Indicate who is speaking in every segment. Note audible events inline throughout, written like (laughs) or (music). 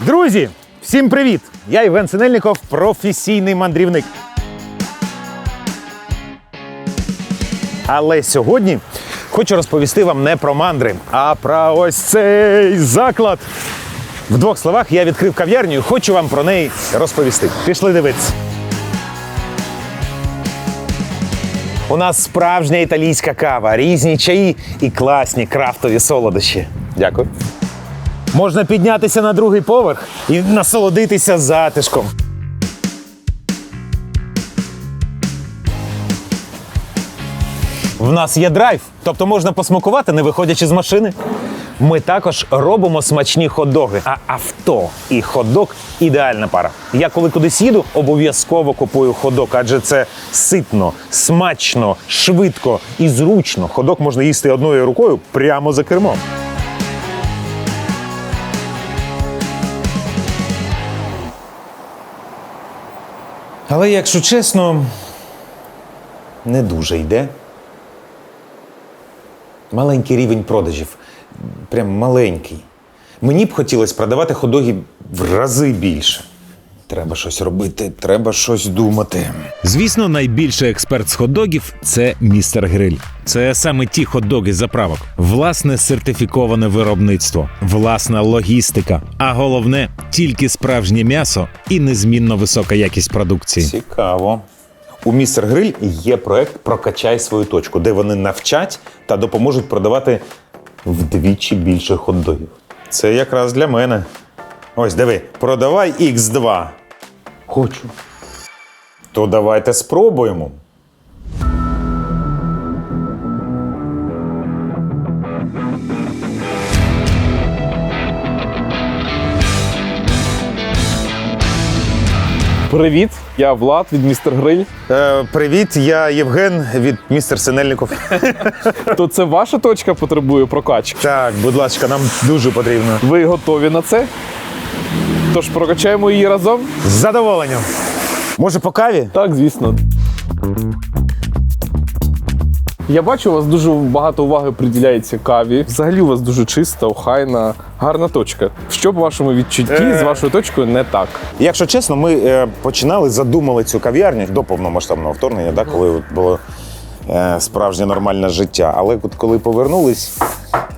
Speaker 1: Друзі, всім привіт! Я Євген Синельников, професійний мандрівник. Але сьогодні хочу розповісти вам не про мандри, а про ось цей заклад. В двох словах я відкрив кав'ярню і хочу вам про неї розповісти. Пішли дивитися. У нас справжня італійська кава, різні чаї і класні крафтові солодощі. Дякую. Можна піднятися на другий поверх і насолодитися затишком. В нас є драйв, тобто можна посмакувати, не виходячи з машини. Ми також робимо смачні хот-доги, а авто і хот-дог – ідеальна пара. Я коли кудись їду, обов'язково купую хот-дог, адже це ситно, смачно, швидко і зручно. Хот-дог можна їсти одною рукою прямо за кермом. Але, якщо чесно, не дуже йде. Маленький рівень продажів. Прям маленький. Мені б хотілося продавати ходоги в рази більше. Треба щось робити, треба щось думати.
Speaker 2: Звісно, найбільший експерт з хот-догів – це містер Гриль. Це саме ті хот-доги з заправок, власне сертифіковане виробництво, власна логістика, а головне тільки справжнє м'ясо і незмінно висока якість продукції.
Speaker 1: Цікаво. У містер Гриль є проект Прокачай свою точку, де вони навчать та допоможуть продавати вдвічі більше хот-догів. Це якраз для мене. Ось диви, продавай X2. Хочу. То давайте спробуємо.
Speaker 3: Привіт, я Влад від містер Гриль.
Speaker 1: Е, привіт, я Євген від містер Синельников. (laughs)
Speaker 3: То це ваша точка потребує прокачки.
Speaker 1: Так, будь ласка, нам дуже потрібно.
Speaker 3: Ви готові на це? Тож прокачаємо її разом?
Speaker 1: З задоволенням. Може, по каві?
Speaker 3: Так, звісно. Я бачу, у вас дуже багато уваги приділяється каві. Взагалі у вас дуже чиста, охайна, гарна точка. Що в вашому відчутті з вашою точкою не так?
Speaker 1: Якщо чесно, ми е, починали, задумали цю кав'ярню до повномасштабного вторгнення, да, коли от було е, справжнє нормальне життя. Але от коли повернулись,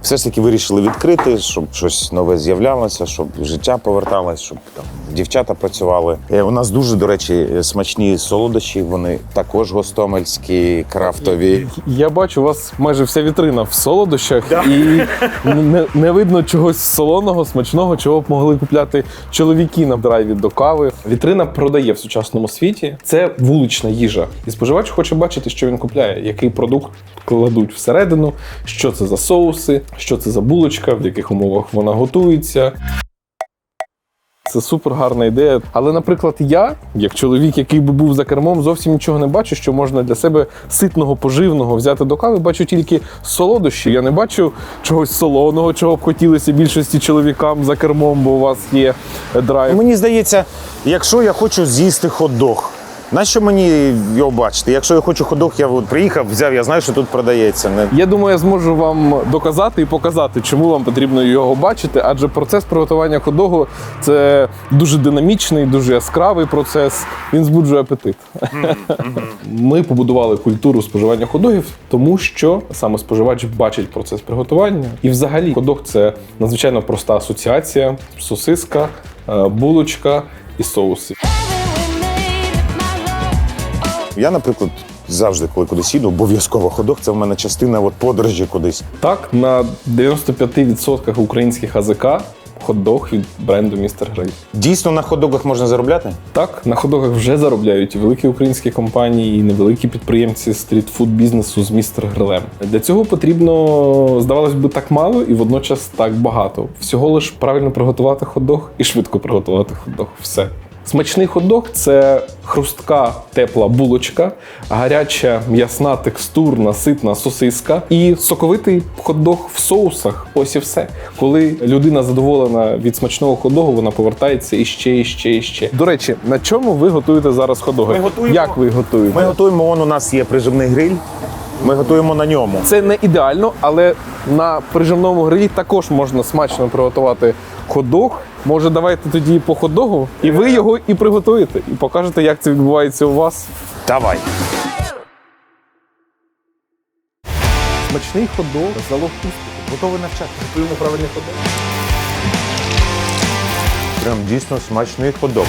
Speaker 1: все ж таки вирішили відкрити, щоб щось нове з'являлося, щоб життя поверталось, щоб там дівчата працювали. Е, у нас дуже, до речі, смачні солодощі. Вони також гостомельські, крафтові.
Speaker 3: Я бачу, у вас майже вся вітрина в солодощах, і не, не видно чогось солоного, смачного, чого б могли купляти чоловіки на драйві до кави. Вітрина продає в сучасному світі. Це вулична їжа. І споживач хоче бачити, що він купляє, який продукт кладуть всередину, що це за соуси, що це за булочка, в яких умовах вона готується. Це супер гарна ідея. Але, наприклад, я, як чоловік, який би був за кермом, зовсім нічого не бачу, що можна для себе ситного, поживного взяти до кави. Бачу тільки солодощі. Я не бачу чогось солоного, чого б хотілося більшості чоловікам за кермом, бо у вас є драйв.
Speaker 1: Мені здається, якщо я хочу з'їсти хот-дог, нащо мені його бачити? Якщо я хочу хот-дог, я от приїхав, взяв, я знаю, що тут продається. Не...
Speaker 3: Я думаю, я зможу вам доказати і показати, чому вам потрібно його бачити, адже процес приготування ходогу це дуже динамічний, дуже яскравий процес. Він збуджує апетит. Ми побудували культуру споживання ходогів, тому що саме споживач бачить процес приготування. І взагалі ходог це надзвичайно проста асоціація: сосиска, е, булочка і соуси.
Speaker 1: Я, наприклад, завжди, коли кудись їду, обов'язково хот-дог – це в мене частина от подорожі кудись.
Speaker 3: Так, на 95% українських АЗК хот-дог від бренду Містер Гриль.
Speaker 1: Дійсно, на хот-догах можна заробляти?
Speaker 3: Так, на ходогах вже заробляють і великі українські компанії, і невеликі підприємці стрітфуд бізнесу з містер Грилем. Для цього потрібно, здавалось би, так мало і водночас так багато. Всього лиш правильно приготувати хот-дог і швидко приготувати хот-дог. Все. Смачний хот-дог – це хрустка тепла булочка, гаряча м'ясна текстурна ситна сосиска і соковитий хот-дог в соусах. Ось і все. Коли людина задоволена від смачного хот-догу, вона повертається іще, іще, іще. До речі, на чому ви готуєте зараз хот-доги?
Speaker 1: Ми готуємо-
Speaker 3: Як ви готуєте?
Speaker 1: Ми готуємо, он у нас є прижимний гриль. Ми готуємо на ньому.
Speaker 3: Це не ідеально, але на прижимному грилі також можна смачно приготувати хот-дог. Може, давайте тоді по хот-догу, і ви його і приготуєте, і покажете, як це відбувається у вас.
Speaker 1: Давай.
Speaker 3: Смачний хот-дог – залог успіху. Готовий навчати. Готуємо правильний хот-дог.
Speaker 1: Прям дійсно смачний ходок.